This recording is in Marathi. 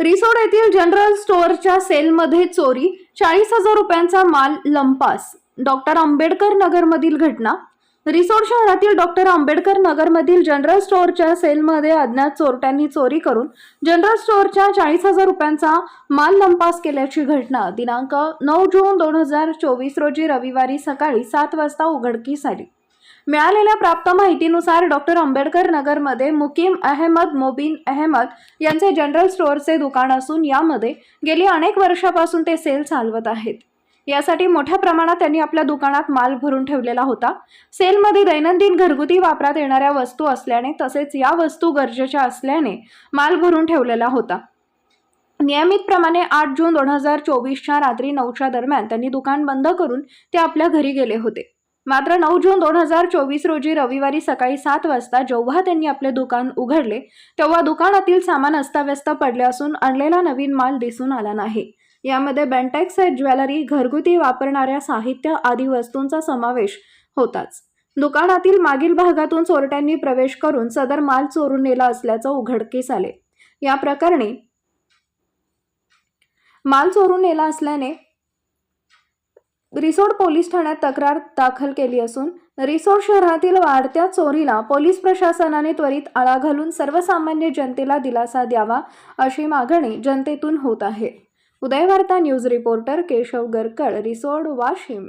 रिसोड येथील जनरल स्टोअरच्या सेलमध्ये चोरी चाळीस हजार रुपयांचा माल लंपास. डॉक्टर आंबेडकर नगरमधील घटना. रिसोड शहरातील डॉक्टर आंबेडकर नगरमधील जनरल स्टोअरच्या सेलमध्ये अज्ञात चोरट्यांनी चोरी करून जनरल स्टोअरच्या चाळीस हजार रुपयांचा माल लंपास केल्याची घटना. दिनांक नऊ जून दोन हजार चोवीस रोजी रविवारी सकाळी सात वाजता उघडकीस आली. मिळालेल्या प्राप्त माहितीनुसार डॉक्टर आंबेडकर नगरमध्ये मुकीम अहमद मोबिन अहमद यांचे जनरल स्टोअरचे दुकान असून यामध्ये गेली अनेक वर्षापासून ते सेल चालवत आहेत. यासाठी मोठ्या प्रमाणात त्यांनी आपल्या दुकानात माल भरून ठेवलेला होता. सेलमध्ये दैनंदिन घरगुती वापरात येणाऱ्या वस्तू असल्याने तसेच या वस्तू गरजेच्या असल्याने माल भरून ठेवलेला होता. नियमितप्रमाणे आठ जून दोन हजार चोवीसच्या रात्री नऊच्या दरम्यान त्यांनी दुकान बंद करून ते आपल्या घरी गेले होते. मात्र नऊ जून दोन हजार चोवीस रोजी रविवारी सकाळी सात वाजता जेव्हा त्यांनी आपले दुकान उघडले तेव्हा दुकानातील सामान अस्ताव्यस्त पडले असून आणलेला नवीन माल दिसून आला नाही. यामध्ये बेंटेक्स ज्वेलरी घरगुती वापरणाऱ्या साहित्य आदी वस्तूंचा समावेश होताच. दुकानातील मागील भागातून चोरट्यांनी प्रवेश करून सदर माल चोरून नेला असल्याचं उघडकीस आले. या प्रकरणी माल चोरून नेला असल्याने रिसोड पोलीस ठाण्यात तक्रार दाखल केली असून रिसोड शहरातील वाढत्या चोरीला पोलीस प्रशासनाने त्वरित आळा घालून सर्वसामान्य जनतेला दिलासा द्यावा अशी मागणी जनतेतून होत आहे. Udayvarta news reporter Keshav Garkad Risod Washim.